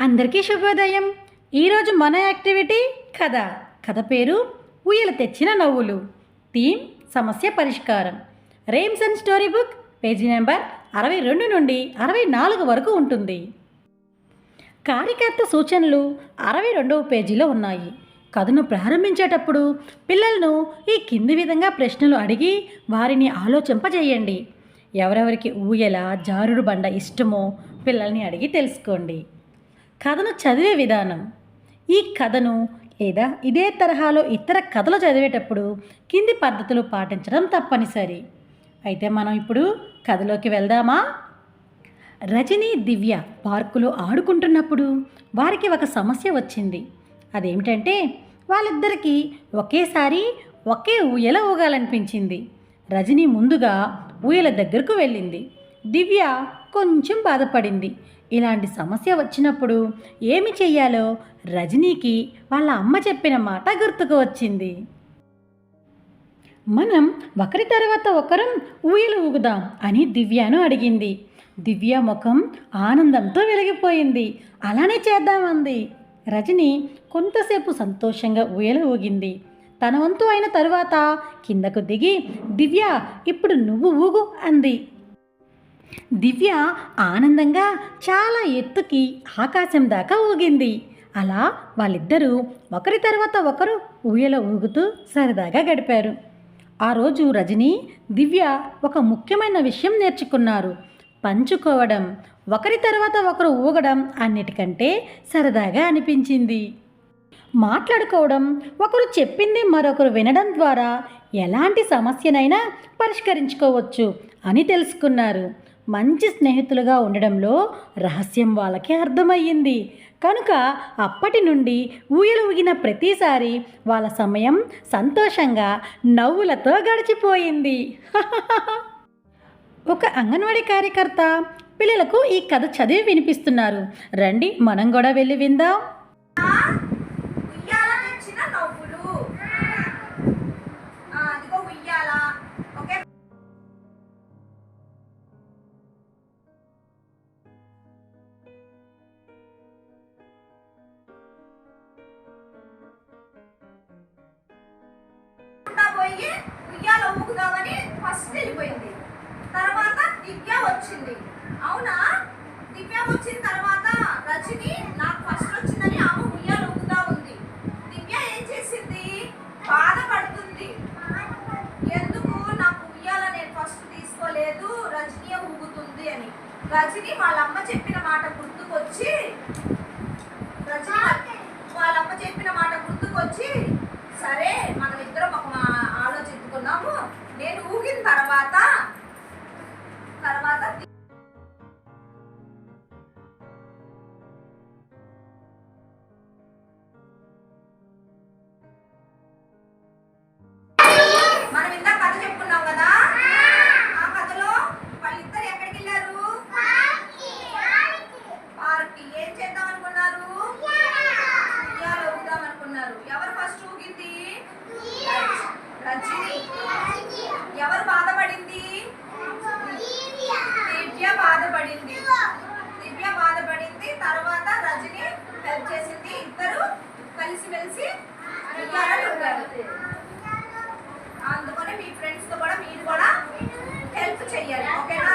అందరికీ శుభోదయం. ఈరోజు మన యాక్టివిటీ కథ. కథ పేరు ఊయల తెచ్చిన నవ్వులు. థీమ్ సమస్య పరిష్కారం. Rhymes and story book page number అరవై రెండు నుండి అరవై నాలుగు వరకు ఉంటుంది. కార్యకర్త సూచనలు అరవై రెండవ పేజీలో ఉన్నాయి. కథను ప్రారంభించేటప్పుడు పిల్లలను ఈ కింది విధంగా ప్రశ్నలు అడిగి వారిని ఆలోచింపజేయండి. ఎవరెవరికి ఊయల జారుడు బండ ఇష్టమో పిల్లల్ని అడిగి తెలుసుకోండి. కథను చదివే విధానం. ఈ కథను లేదా ఇదే తరహాలో ఇతర కథలు చదివేటప్పుడు కింది పద్ధతులు పాటించడం తప్పనిసరి. అయితే మనం ఇప్పుడు కథలోకి వెళ్దామా? రజనీ దివ్య పార్కులో ఆడుకుంటున్నప్పుడు వారికి ఒక సమస్య వచ్చింది. అదేమిటంటే వాళ్ళిద్దరికీ ఒకేసారి ఒకే ఊయల ఊగాలనిపించింది. రజనీ ముందుగా ఊయల దగ్గరకు వెళ్ళింది. దివ్య కొంచెం బాధపడింది. ఇలాంటి సమస్య వచ్చినప్పుడు ఏమి చెయ్యాలో రజనీకి వాళ్ళ అమ్మ చెప్పిన మాట గుర్తుకు వచ్చింది. మనం ఒకరి తర్వాత ఒకరం ఊయలు ఊగుదాం అని దివ్యను అడిగింది. దివ్య ముఖం ఆనందంతో వెలిగిపోయింది. అలానే చేద్దామంది రజని కొంతసేపు సంతోషంగా ఊయలు ఊగింది. తన వంతు అయిన తరువాత కిందకు దిగి దివ్య ఇప్పుడు నువ్వు ఊగు అంది. దివ్య ఆనందంగా చాలా ఎత్తుకి ఆకాశం దాకా ఊగింది. అలా వాళ్ళిద్దరూ ఒకరి తర్వాత ఒకరు ఊయల ఊగుతూ సరదాగా గడిపారు. ఆ రోజు రజని దివ్య ఒక ముఖ్యమైన విషయం నేర్చుకున్నారు. పంచుకోవడం ఒకరి తర్వాత ఒకరు ఊగడం అన్నిటికంటే సరదాగా అనిపించింది. మాట్లాడుకోవడం ఒకరు చెప్పింది మరొకరు వినడం ద్వారా ఎలాంటి సమస్యనైనా పరిష్కరించుకోవచ్చు అని తెలుసుకున్నారు. మంచి స్నేహితులుగా ఉండడంలో రహస్యం వాళ్ళకి అర్థమయ్యింది. కనుక అప్పటి నుండి ఊయలు ఊగిన ప్రతిసారి వాళ్ళ సమయం సంతోషంగా నవ్వులతో గడిచిపోయింది. ఒక అంగన్వాడీ కార్యకర్త పిల్లలకు ఈ కథ చదివి వినిపిస్తున్నారు. రండి మనం కూడా వెళ్ళి విందాం. పోయి ఉయ్యాల ఊగుదామని ఫస్ట్ వెళ్ళిపోయింది. తర్వాత దివ్య వచ్చింది. అవునా? దివ్య వచ్చిన తర్వాత రజని నాకు ఫస్ట్ వచ్చిందని ఆమె ఉయ్యాల ఊగుతా ఉంది. దివ్య ఏం చేసింది? బాధపడుతుంది. ఎందుకు? నాకు ఉయ్యాల నేను ఫస్ట్ తీసుకోలేదు రజనీయ ఊగుతుంది అని. రజని వాళ్ళ అమ్మ చెప్పిన మాట గుర్తుకొచ్చి రజని వాళ్ళమ్మ చెప్పిన మాట గుర్తు కలిసి మెలిసి ఉయ్యాలలో అందుకని మీ ఫ్రెండ్స్తో కూడా మీరు కూడా హెల్ప్ చెయ్యాలి. ఓకేనా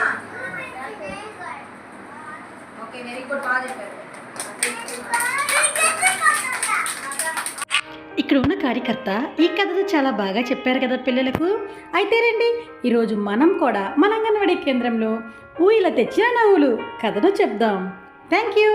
ఓకే వెరీ గుడ్ బాగా చెప్పారు. ఇక్కడ ఉన్న కార్యకర్త ఈ కథను చాలా బాగా చెప్పారు కదా పిల్లలకు. అయితే రండి ఈరోజు మనం కూడా మన అంగన్వాడీ కేంద్రంలో ఊయిల తెచ్చిన నవ్వులు కథను చెప్దాం. Thank you